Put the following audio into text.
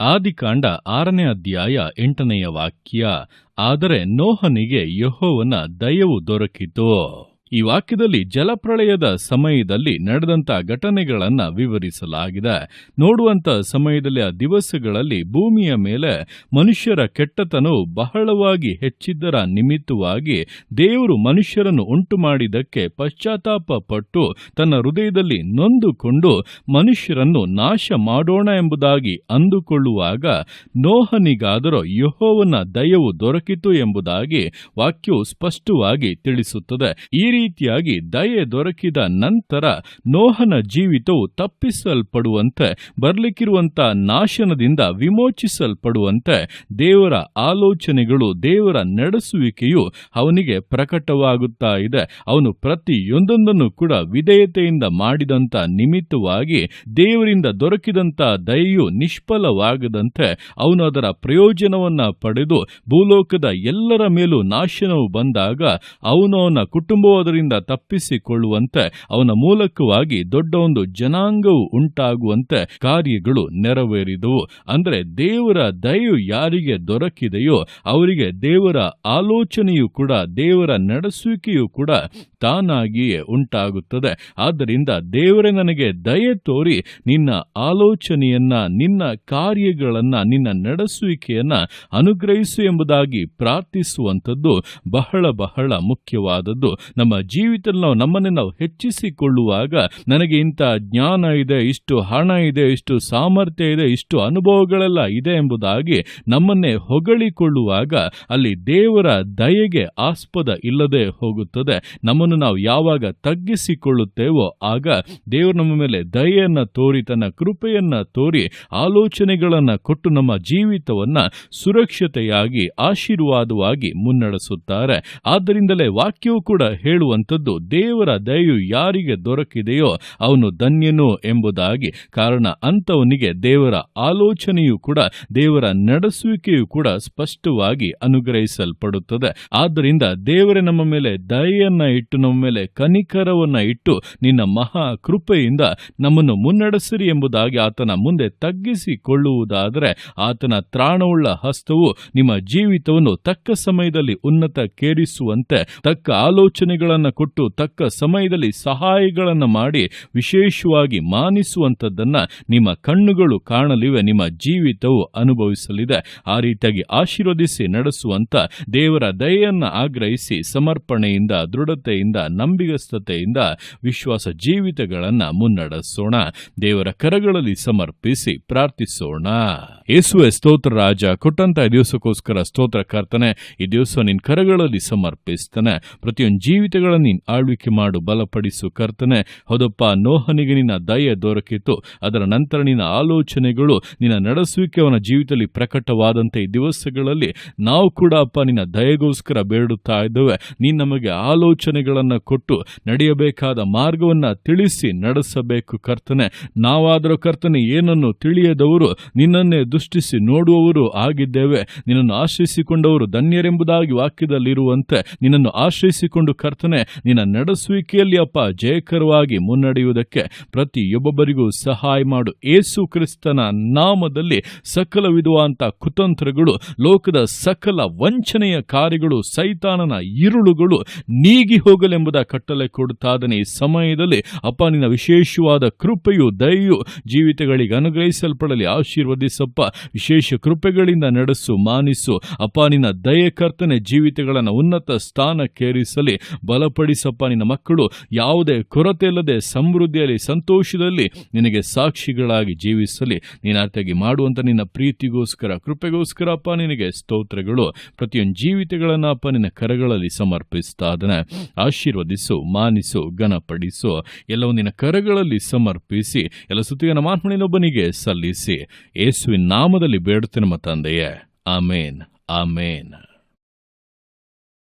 ಆದಿಕಾಂಡ ಆರನೇ ಅಧ್ಯಾಯ ಎಂಟನೆಯ ವಾಕ್ಯ ಆದರೆ ನೋಹನಿಗೆ ಯಹೋವನ ದಯವು ದೊರಕಿತು. ಈ ವಾಕ್ಯದಲ್ಲಿ ಜಲಪ್ರಳಯದ ಸಮಯದಲ್ಲಿ ನಡೆದಂತ ಘಟನೆಗಳನ್ನು ವಿವರಿಸಲಾಗಿದೆ. ನೋಡುವಂತ ಸಮಯದಲ್ಲಿ ಆ ದಿವಸಗಳಲ್ಲಿ ಭೂಮಿಯ ಮೇಲೆ ಮನುಷ್ಯರ ಕೆಟ್ಟತನವು ಬಹಳವಾಗಿ ಹೆಚ್ಚಿದ್ದರ ನಿಮಿತ್ತವಾಗಿ ದೇವರು ಮನುಷ್ಯರನ್ನು ಉಂಟು ಮಾಡಿದ್ದಕ್ಕೆ ಪಶ್ಚಾತ್ತಾಪ ಪಟ್ಟು ತನ್ನ ಹೃದಯದಲ್ಲಿ ನೊಂದುಕೊಂಡು ಮನುಷ್ಯರನ್ನು ನಾಶ ಮಾಡೋಣ ಎಂಬುದಾಗಿ ಅಂದುಕೊಳ್ಳುವಾಗ ನೋಹನಿಗಾದರೂ ಯಹೋವನ ದಯವು ದೊರಕಿತು ಎಂಬುದಾಗಿ ವಾಕ್ಯವು ಸ್ಪಷ್ಟವಾಗಿ ತಿಳಿಸುತ್ತದೆ. ಈ ರೀತಿಯಾಗಿ ದಯೆ ದೊರಕಿದ ನಂತರ ನೋಹನ ಜೀವಿತವು ತಪ್ಪಿಸಲ್ಪಡುವಂತೆ ಬರ್ಲಿಕ್ಕಿರುವಂತ ನಾಶನದಿಂದ ವಿಮೋಚಿಸಲ್ಪಡುವಂತೆ ದೇವರ ಆಲೋಚನೆಗಳು, ದೇವರ ನಡೆಸುವಿಕೆಯು ಅವನಿಗೆ ಪ್ರಕಟವಾಗುತ್ತಾ ಇದೆ. ಅವನು ಪ್ರತಿಯೊಂದೊಂದನ್ನು ಕೂಡ ವಿಧೇಯತೆಯಿಂದ ಮಾಡಿದಂತ ನಿಮಿತ್ತವಾಗಿ ದೇವರಿಂದ ದೊರಕಿದಂತ ದಯೆಯು ನಿಷ್ಫಲವಾಗದಂತೆ ಅವನು ಅದರ ಪ್ರಯೋಜನವನ್ನ ಪಡೆದು ಭೂಲೋಕದ ಎಲ್ಲರ ಮೇಲೂ ನಾಶನವು ಬಂದಾಗ ಅವನು ಅವನ ಕುಟುಂಬವು ಅದರಿಂದ ತಪ್ಪಿಸಿಕೊಳ್ಳುವಂತೆ ಅವನ ಮೂಲಕವಾಗಿ ದೊಡ್ಡ ಒಂದು ಜನಾಂಗವು ಉಂಟಾಗುವಂತೆ ಕಾರ್ಯಗಳು ನೆರವೇರಿದವು. ಅಂದರೆ ದೇವರ ದಯೆಯು ಯಾರಿಗೆ ದೊರಕಿದೆಯೋ ಅವರಿಗೆ ದೇವರ ಆಲೋಚನೆಯು ಕೂಡ, ದೇವರ ನಡೆಸುವಿಕೆಯು ಕೂಡ ತಾನಾಗಿಯೇ ಉಂಟಾಗುತ್ತದೆ. ಆದ್ದರಿಂದ ದೇವರೇ ನನಗೆ ದಯೆ ತೋರಿ ನಿನ್ನ ಆಲೋಚನೆಯನ್ನ, ನಿನ್ನ ಕಾರ್ಯಗಳನ್ನ, ನಿನ್ನ ನಡೆಸುವಿಕೆಯನ್ನ ಅನುಗ್ರಹಿಸು ಎಂಬುದಾಗಿ ಪ್ರಾರ್ಥಿಸುವಂಥದ್ದು ಬಹಳ ಬಹಳ ಮುಖ್ಯವಾದದ್ದು. ನಮ್ಮ ಜೀವಿತದಲ್ಲಿ ನಾವು ನಮ್ಮನ್ನೇ ನಾವು ಹೆಚ್ಚಿಸಿಕೊಳ್ಳುವಾಗ ನನಗೆ ಇಂಥ ಜ್ಞಾನ ಇದೆ, ಇಷ್ಟು ಹಣ ಇದೆ, ಇಷ್ಟು ಸಾಮರ್ಥ್ಯ ಇದೆ, ಇಷ್ಟು ಅನುಭವಗಳೆಲ್ಲ ಇದೆ ಎಂಬುದಾಗಿ ನಮ್ಮನ್ನೇ ಹೊಗಳಿಕೊಳ್ಳುವಾಗ ಅಲ್ಲಿ ದೇವರ ದಯೆಗೆ ಆಸ್ಪದ ಇಲ್ಲದೆ ಹೋಗುತ್ತದೆ. ನಮ್ಮನ್ನು ನಾವು ಯಾವಾಗ ತಗ್ಗಿಸಿಕೊಳ್ಳುತ್ತೇವೋ ಆಗ ದೇವರು ನಮ್ಮ ಮೇಲೆ ದಯೆಯನ್ನು ತೋರಿ, ತನ್ನ ಕೃಪೆಯನ್ನು ತೋರಿ, ಆಲೋಚನೆಗಳನ್ನು ಕೊಟ್ಟು ನಮ್ಮ ಜೀವಿತವನ್ನ ಸುರಕ್ಷತೆಯಾಗಿ, ಆಶೀರ್ವಾದವಾಗಿ ಮುನ್ನಡೆಸುತ್ತಾರೆ. ಆದ್ದರಿಂದಲೇ ವಾಕ್ಯವು ಕೂಡ ಹೇಳುವಂಥದ್ದು ದೇವರ ದಯು ಯಾರಿಗೆ ದೊರಕಿದೆಯೋ ಅವನು ಧನ್ಯನು ಎಂಬುದಾಗಿ. ಕಾರಣ ಅಂಥವನಿಗೆ ದೇವರ ಆಲೋಚನೆಯು ಕೂಡ, ದೇವರ ನಡೆಸುವಿಕೆಯು ಕೂಡ ಸ್ಪಷ್ಟವಾಗಿ ಅನುಗ್ರಹಿಸಲ್ಪಡುತ್ತದೆ. ಆದ್ದರಿಂದ ದೇವರೇ ನಮ್ಮ ಮೇಲೆ ದಯೆಯನ್ನ ಇಟ್ಟು, ನಮ್ಮ ಮೇಲೆ ಕನಿಕರವನ್ನ ಇಟ್ಟು, ನಿನ್ನ ಮಹಾ ಕೃಪೆಯಿಂದ ನಮ್ಮನ್ನು ಮುನ್ನಡೆಸಿರಿ ಎಂಬುದಾಗಿ ಆತನ ಮುಂದೆ ತಗ್ಗಿಸಿಕೊಳ್ಳುವುದಾದರೆ, ಆತನ ತ್ರಾಣವುಳ್ಳ ಹಸ್ತವು ನಿಮ್ಮ ಜೀವಿತವನ್ನು ತಕ್ಕ ಸಮಯದಲ್ಲಿ ಉನ್ನತ ಕೇರಿಸುವಂತೆ ತಕ್ಕ ಆಲೋಚನೆಗಳನ್ನು ಕೊಟ್ಟು ತಕ್ಕ ಸಮಯದಲ್ಲಿ ಸಹಾಯಗಳನ್ನು ಮಾಡಿ ವಿಶೇಷವಾಗಿ ಮಾನಿಸುವಂಥದ್ದನ್ನು ನಿಮ್ಮ ಕಣ್ಣುಗಳು ಕಾಣಲಿವೆ, ನಿಮ್ಮ ಜೀವಿತವು ಅನುಭವಿಸಲಿದೆ. ಆ ರೀತಿಯಾಗಿ ಆಶೀರ್ವದಿಸಿ ನಡೆಸುವಂತ ದೇವರ ದಯೆಯನ್ನು ಆಗ್ರಹಿಸಿ ಸಮರ್ಪಣೆಯಿಂದ, ದೃಢತೆಯಿಂದ, ನಂಬಿಗಸ್ತತೆಯಿಂದ ವಿಶ್ವಾಸ ಜೀವಿತಗಳನ್ನ ಮುನ್ನಡೆಸೋಣ. ದೇವರ ಕರಗಳಲ್ಲಿ ಸಮರ್ಪಿಸಿ ಪ್ರಾರ್ಥಿಸೋಣ. ಯೇಸುವೆ, ಸ್ತೋತ್ರ ರಾಜ, ಕೊಟ್ಟಂತ ದಿವಸಕ್ಕೋಸ್ಕರ ಸ್ತೋತ್ರ ಕರ್ತನೆ, ಈ ದಿವಸ ನಿನ್ನ ಕರಗಳಲ್ಲಿ ಸಮರ್ಪಿಸ್ತಾನೆ. ಪ್ರತಿಯೊಂದು ನೀನ್ ಆಳ್ವಿಕೆ ಮಾಡು, ಬಲಪಡಿಸು ಕರ್ತನೆ. ಹೌದಪ್ಪ, ನೋಹನಿಗೆ ನಿನ್ನ ದಯೆ ದೊರಕಿತು. ಅದರ ನಂತರ ನಿನ್ನ ಆಲೋಚನೆಗಳು, ನಿನ್ನ ನಡೆಸುವಿಕೆ ಅವನ ಜೀವಿತದಲ್ಲಿ ಪ್ರಕಟವಾದಂತೆ ಈ ದಿವಸಗಳಲ್ಲಿ ನಾವು ಕೂಡ ಅಪ್ಪ ನಿನ್ನ ದಯೆಗೋಸ್ಕರ ಬೇಡುತ್ತಾ ಇದ್ದೇವೆ. ನೀನ್ ನಮಗೆ ಆಲೋಚನೆಗಳನ್ನು ಕೊಟ್ಟು ನಡೆಯಬೇಕಾದ ಮಾರ್ಗವನ್ನ ತಿಳಿಸಿ ನಡೆಸಬೇಕು ಕರ್ತನೆ. ನಾವಾದರೂ ಕರ್ತನೆ, ಏನನ್ನು ತಿಳಿಯದವರು, ನಿನ್ನನ್ನೇ ದೃಷ್ಟಿಸಿ ನೋಡುವವರು ಆಗಿದ್ದೇವೆ. ನಿನ್ನನ್ನು ಆಶ್ರಯಿಸಿಕೊಂಡವರು ಧನ್ಯರೆಂಬುದಾಗಿ ವಾಕ್ಯದಲ್ಲಿರುವಂತೆ ನಿನ್ನನ್ನು ಆಶ್ರಯಿಸಿಕೊಂಡು ಕರ್ತನೆ ನಿನ್ನ ನಡೆಸುವಿಕೆಯಲ್ಲಿ ಅಪ್ಪ ಜಯಕರವಾಗಿ ಮುನ್ನಡೆಯುವುದಕ್ಕೆ ಪ್ರತಿಯೊಬ್ಬೊಬ್ಬರಿಗೂ ಸಹಾಯ ಮಾಡು. ಏಸು ಕ್ರಿಸ್ತನ ನಾಮದಲ್ಲಿ ಸಕಲ ವಿಧವಾದಂಥ ಕುತಂತ್ರಗಳು, ಲೋಕದ ಸಕಲ ವಂಚನೆಯ ಕಾರ್ಯಗಳು, ಸೈತಾನನ ಇರುಳುಗಳು ನೀಗಿ ಹೋಗಲೆಂಬುದ ಕಟ್ಟಲೆ ಕೊಡುತ್ತಾದನೆ ಈ ಸಮಯದಲ್ಲಿ. ಅಪ್ಪ, ನಿನ್ನ ವಿಶೇಷವಾದ ಕೃಪೆಯು, ದಯೆಯು ಜೀವಿತಗಳಿಗೆ ಅನುಗ್ರಹಿಸಲ್ಪಡಲಿ. ಆಶೀರ್ವದಿಸಪ್ಪ. ವಿಶೇಷ ಕೃಪೆಗಳಿಂದ ನಡೆಸು, ಮಾನಿಸು. ಅಪ್ಪ, ನಿನ್ನ ದಯೆ ಕರ್ತನೆ ಜೀವಿತಗಳನ್ನು ಉನ್ನತ ಸ್ಥಾನಕ್ಕೇರಿಸಲಿ. ಬಲಪಡಿಸಪ್ಪ ನಿನ್ನ ಮಕ್ಕಳು. ಯಾವುದೇ ಕೊರತೆ ಇಲ್ಲದೆ ಸಮೃದ್ಧಿಯಲ್ಲಿ, ಸಂತೋಷದಲ್ಲಿ ನಿನಗೆ ಸಾಕ್ಷಿಗಳಾಗಿ ಜೀವಿಸಲಿ. ನೀನಾರ್ತಾಗಿ ಮಾಡುವಂತ ನಿನ್ನ ಪ್ರೀತಿಗೋಸ್ಕರ ಕೃಪೆಗೋಸ್ಕರ ಅಪ್ಪ ನಿನಗೆ ಸ್ತೋತ್ರಗಳು. ಪ್ರತಿಯೊಂದು ಜೀವಿತಗಳನ್ನ ಅಪ್ಪ ನಿನ್ನ ಕರಗಳಲ್ಲಿ ಸಮರ್ಪಿಸ್ತಾ ಅದನ್ನ ಆಶೀರ್ವದಿಸು, ಮಾನಿಸು, ಘನಪಡಿಸು. ಎಲ್ಲವೂ ನಿನ್ನ ಕರಗಳಲ್ಲಿ ಸಮರ್ಪಿಸಿ, ಎಲ್ಲ ಸುತ್ತಿನ ಮಾತ್ಮಣಿನೊಬ್ಬನಿಗೆ ಸಲ್ಲಿಸಿ. ಯೇಸುವಿನ ನಾಮದಲ್ಲಿ ಬೇಡುತ್ತೆ ನಮ್ಮ ತಂದೆಯೇ. ಆಮೇನ್ ಆಮೇನ್.